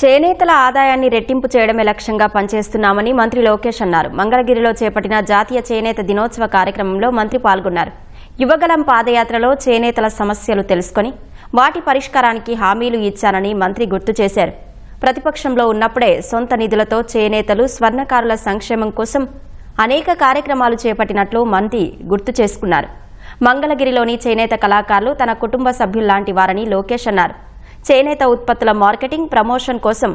చేనేతల ఆదాయాన్ని రెట్టింపు చేయడమే లక్ష్యంగా పనిచేస్తున్నామని మంత్రి లోకేష్ అన్నారు. మంగళగిరిలో చేపట్టిన జాతీయ చేనేత దినోత్సవ కార్యక్రమంలో మంత్రి పాల్గొన్నారు. యువగలం పాదయాత్రలో చేనేతల సమస్యలు తెలుసుకొని వాటి పరిష్కారానికి హామీలు ఇచ్చానని మంత్రి గుర్తు చేశారు. ప్రతిపక్షంలో ఉన్నప్పుడే సొంత నిధులతో చేనేతలు స్వర్ణకారుల సంక్షేమం కోసం అనేక కార్యక్రమాలు చేపట్టినట్లు మంత్రి గుర్తు చేసుకున్నారు. మంగళగిరిలోని చేనేత కళాకారులు తన కుటుంబ సభ్యుల్లాంటి వారని లోకేష్ అన్నారు. చేనేత ఉత్పత్తుల మార్కెటింగ్ ప్రమోషన్ కోసం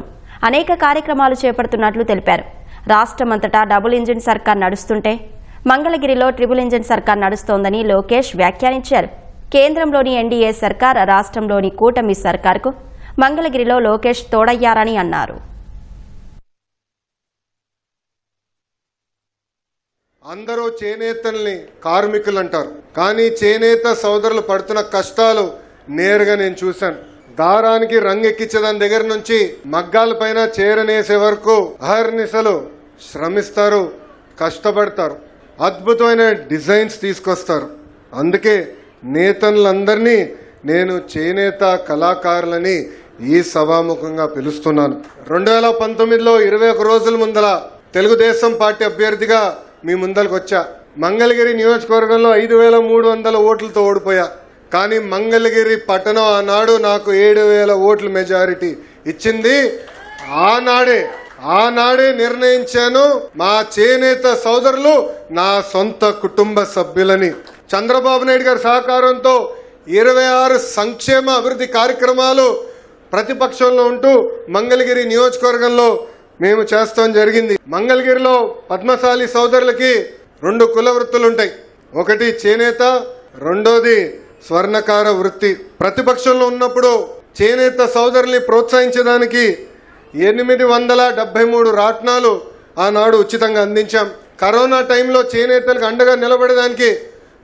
అనేక కార్యక్రమాలు చేపడుతున్నట్లు తెలిపారు. రాష్ట్రమంతటా డబుల్ ఇంజిన్ సర్కార్ నడుస్తుంటే మంగళగిరిలో ట్రిపుల్ ఇంజిన్ సర్కార్ నడుస్తోందని లోకేష్ వ్యాఖ్యానించారు. కేంద్రంలోని ఎన్డీఏ సర్కార్ రాష్ట్రంలోని కూటమి సర్కార్కు మంగళగిరిలో లోకేష్ తోడయ్యారని అన్నారు. అందరూ చేనేతల్ని కార్మికులు అంటారు కానీ చేనేత సోదరులు పడుతున్న కష్టాలు నేరుగా నేను చూశాను. దారానికి రంగెక్కించే దాని దగ్గర నుంచి మగ్గాల పైన చేరనేసే వరకు అహర్నిశలు శ్రమిస్తారు కష్టపడతారు అద్భుతమైన డిజైన్స్ తీసుకొస్తారు. అందుకే నేతలందరినీ నేను చేనేత కళాకారులని ఈ సభాముఖంగా పిలుస్తున్నాను. రెండు వేల పంతొమ్మిదిలో ఇరవై ఒక రోజుల ముందల తెలుగుదేశం పార్టీ అభ్యర్థిగా మీ ముందరకు వచ్చా మంగళగిరి నియోజకవర్గంలో ఐదు వేల మూడు వందల ఓట్లతో ఓడిపోయా. కానీ మంగళగిరి పట్టణం ఆనాడు నాకు ఏడు వేల ఓట్ల మెజారిటీ ఇచ్చింది. ఆనాడే ఆనాడే నిర్ణయించాను మా చేనేత సోదరులు నా సొంత కుటుంబ సభ్యులని. చంద్రబాబు నాయుడు గారి సహకారంతో ఇరవై ఆరు సంక్షేమ అభివృద్ధి కార్యక్రమాలు ప్రతిపక్షంలో ఉంటూ మంగళగిరి నియోజకవర్గంలో మేము చేస్తాం జరిగింది. మంగళగిరిలో పద్మశాలి సోదరులకి రెండు కుల వృత్తులు ఉంటాయి ఒకటి చేనేత రెండోది స్వర్ణకార వృత్తి. ప్రతిపక్షంలో ఉన్నప్పుడు చేనేత సోదరుల్ని ప్రోత్సహించడానికి ఎనిమిది వందల డెబ్బై మూడు రాట్నాలు ఆనాడు ఉచితంగా అందించాం. కరోనా టైంలో చేనేతలకు అండగా నిలబడడానికి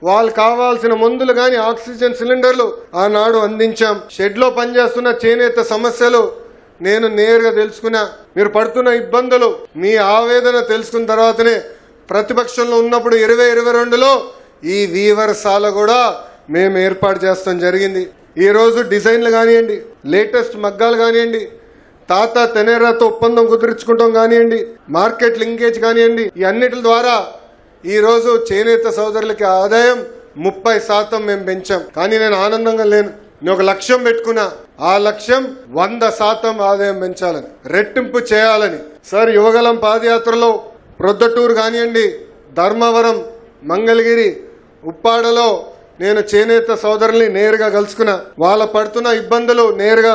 వాళ్ళు కావాల్సిన మందులు కానీ ఆక్సిజన్ సిలిండర్లు ఆనాడు అందించాం. షెడ్లో పనిచేస్తున్న చేనేత సమస్యలు నేను నేరుగా తెలుసుకున్నా. మీరు పడుతున్న ఇబ్బందులు మీ ఆవేదన తెలుసుకున్న తర్వాతనే ప్రతిపక్షంలో ఉన్నప్పుడు ఇరవై ఇరవై రెండులో ఈ వీవర్సాల కూడా మేము ఏర్పాటు చేస్తాం జరిగింది. ఈ రోజు డిజైన్లు కానివ్వండి లేటెస్ట్ మగ్గాలు కానివ్వండి తాత తెనేరాతో ఒప్పందం కుదుర్చుకుంటాం కానివ్వండి మార్కెట్ లింకేజ్ కానివ్వండి ఈ అన్నిటి ద్వారా ఈ రోజు చేనేత సోదరులకి ఆదాయం ముప్పై శాతం మేము పెంచాం. కానీ నేను ఆనందంగా లేను. నేను ఒక లక్ష్యం పెట్టుకున్నా. ఆ లక్ష్యం వంద శాతం ఆదాయం పెంచాలని రెట్టింపు చేయాలని. సార్ యువగలం పాదయాత్రలో ప్రొద్దటూరు కానివ్వండి ధర్మవరం మంగళగిరి ఉప్పాడలో నేను చేనేత సోదరుల్ని నేరుగా కలుసుకున్నా వాళ్ళ పడుతున్న ఇబ్బందులు నేరుగా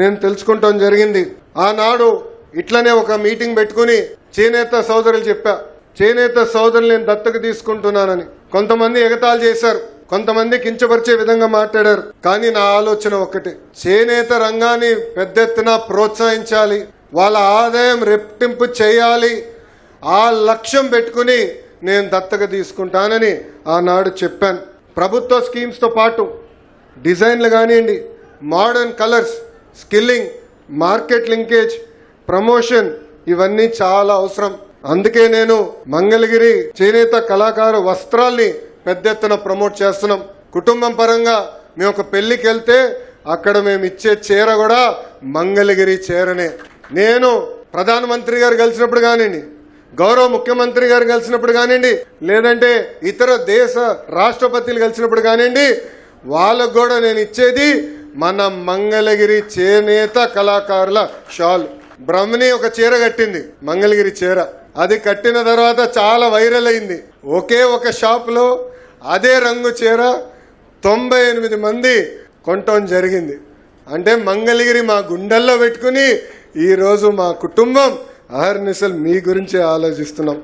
నేను తెలుసుకుంటాం జరిగింది. ఆనాడు ఇట్లనే ఒక మీటింగ్ పెట్టుకుని చేనేత సోదరులు చెప్పా చేనేత సోదరులు నేను దత్తకు తీసుకుంటున్నానని. కొంతమంది ఎగతాలు చేశారు కొంతమంది కించపరిచే విధంగా మాట్లాడారు. కానీ నా ఆలోచన ఒక్కటే చేనేత రంగాన్ని పెద్ద ఎత్తున ప్రోత్సహించాలి వాళ్ళ ఆదాయం రెట్టింపు చేయాలి ఆ లక్ష్యం పెట్టుకుని నేను దత్తక తీసుకుంటానని ఆనాడు చెప్పాను. ప్రభుత్వ స్కీమ్స్తో పాటు డిజైన్లు కానివ్వండి modern colours skilling market linkage promotion ఇవన్నీ చాలా అవసరం. అందుకే నేను మంగళగిరి చేనేత కళాకారు వస్త్రాల్ని పెద్ద ఎత్తున ప్రమోట్ చేస్తున్నాం. కుటుంబం పరంగా మేము ఒక పెళ్ళికి వెళ్తే అక్కడ మేము ఇచ్చే చీర కూడా మంగళగిరి చీరనే. నేను ప్రధానమంత్రి గారు కలిసినప్పుడు కానివ్వండి గౌరవ ముఖ్యమంత్రి గారు కలిసినప్పుడు కానివ్వండి లేదంటే ఇతర దేశ రాష్ట్రపతులు కలిసినప్పుడు కానివ్వండి వాళ్ళకు కూడా నేను ఇచ్చేది మన మంగళగిరి చేనేత కళాకారుల షాల్. బ్రహ్మని ఒక చీర కట్టింది మంగళగిరి చీర. అది కట్టిన తర్వాత చాలా వైరల్ అయింది. ఒకే ఒక షాప్లో అదే రంగు చీర తొంభై ఎనిమిది మంది కొనటం జరిగింది. అంటే మంగళగిరి మా గుండెల్లో పెట్టుకుని ఈరోజు మా కుటుంబం అహర్నిశలు మీ గురించే ఆలోచిస్తున్నాం.